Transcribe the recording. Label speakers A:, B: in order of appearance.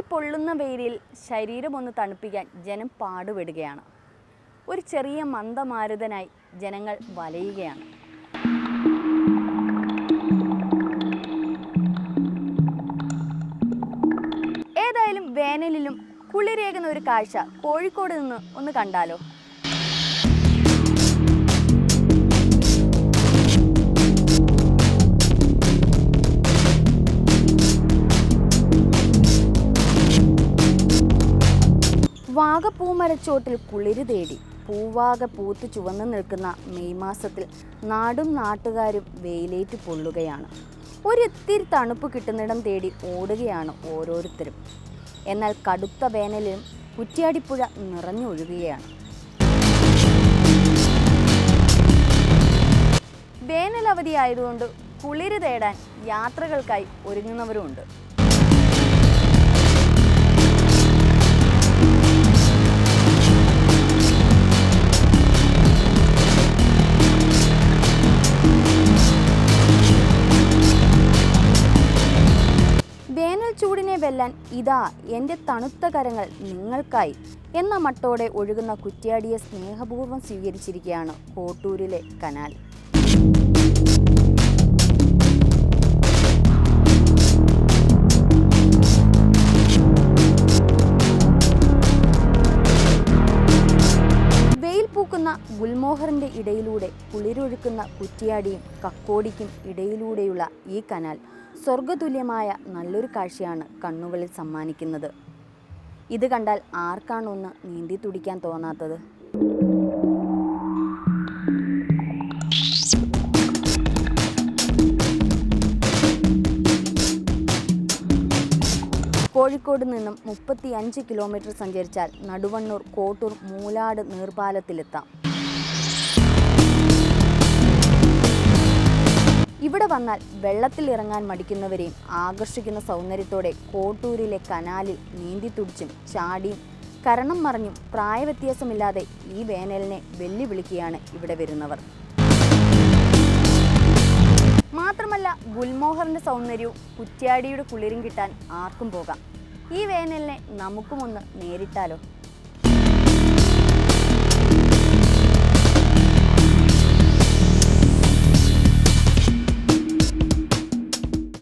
A: പൊള്ളുന്ന വെയിലിൽ ശരീരം ഒന്ന് തണുപ്പിക്കാൻ ജനം പാടുപെടുകയാണ്. ഒരു ചെറിയ മന്ദമാരുതനായി ജനങ്ങൾ വലയുകയാണ്. ഏതായാലും വേനലിലും കുളിരേകുന്ന ഒരു കാഴ്ച കോഴിക്കോട് നിന്ന് ഒന്ന് കണ്ടാലോ? വാഗപ്പൂമരച്ചോട്ടിൽ കുളിര് തേടി പൂവാകെ പൂത്ത് ചുവന്നു നിൽക്കുന്ന മെയ് മാസത്തിൽ നാടും നാട്ടുകാരും വെയിലേറ്റ് പൊള്ളുകയാണ്. ഒരിത്തിരി തണുപ്പ് കിട്ടുന്നിടം തേടി ഓടുകയാണ് ഓരോരുത്തരും. എന്നാൽ കടുത്ത വേനലിലും കുറ്റ്യാടിപ്പുഴ നിറഞ്ഞൊഴുകുകയാണ്. വേനലവധിയായതുകൊണ്ട് കുളിര് തേടാൻ യാത്രകൾക്കായി ഒരുങ്ങുന്നവരുമുണ്ട്. വെല്ലാൻ ഇതാ എന്റെ തണുത്ത കരങ്ങൾ നിങ്ങൾക്കായി എന്ന മട്ടോടെ ഒഴുകുന്ന കുറ്റ്യാടിയെ സ്നേഹപൂർവം സ്വീകരിച്ചിരിക്കുകയാണ് കോട്ടൂരിലെ കനാൽ. പൂക്കുന്ന ഗുൽമോഹറിന്റെ ഇടയിലൂടെ കുളിരൊഴുക്കുന്ന കുറ്റിയാടിയും കക്കോടിക്കും ഇടയിലൂടെയുള്ള ഈ കനാൽ സ്വർഗതുല്യമായ നല്ലൊരു കാഴ്ചയാണ് കണ്ണുകളിൽ സമ്മാനിക്കുന്നത്. ഇത് കണ്ടാൽ ആർക്കാണൊന്ന് നീന്തി തുടിക്കാൻ തോന്നാത്തത്? കോഴിക്കോട് നിന്നും മുപ്പത്തി അഞ്ച് കിലോമീറ്റർ സഞ്ചരിച്ചാൽ നടുവണ്ണൂർ കോട്ടൂർ മൂലാട് നീർപ്പാലത്തിലെത്താം ഇവിടെ വന്നാൽ വെള്ളത്തിൽ ഇറങ്ങാൻ മടിക്കുന്നവരെയും ആകർഷിക്കുന്ന സൗന്ദര്യത്തോടെ കോട്ടൂരിലെ കനാലിൽ നീന്തി തുടിച്ചും ചാടിയും കരണം മറിഞ്ഞും പ്രായവ്യത്യാസമില്ലാതെ ഈ വേനലിനെ വെല്ലുവിളിക്കുകയാണ് ഇവിടെ വരുന്നവർ. മാത്രമല്ല ഗുൽമോഹറിന്റെ സൗന്ദര്യവും കുറ്റ്യാടിയുടെ കുളിരും കിട്ടാൻ ആർക്കും പോകാം. ഈ വേനലിനെ നമുക്കുമൊന്ന് നേരിട്ടാലോ?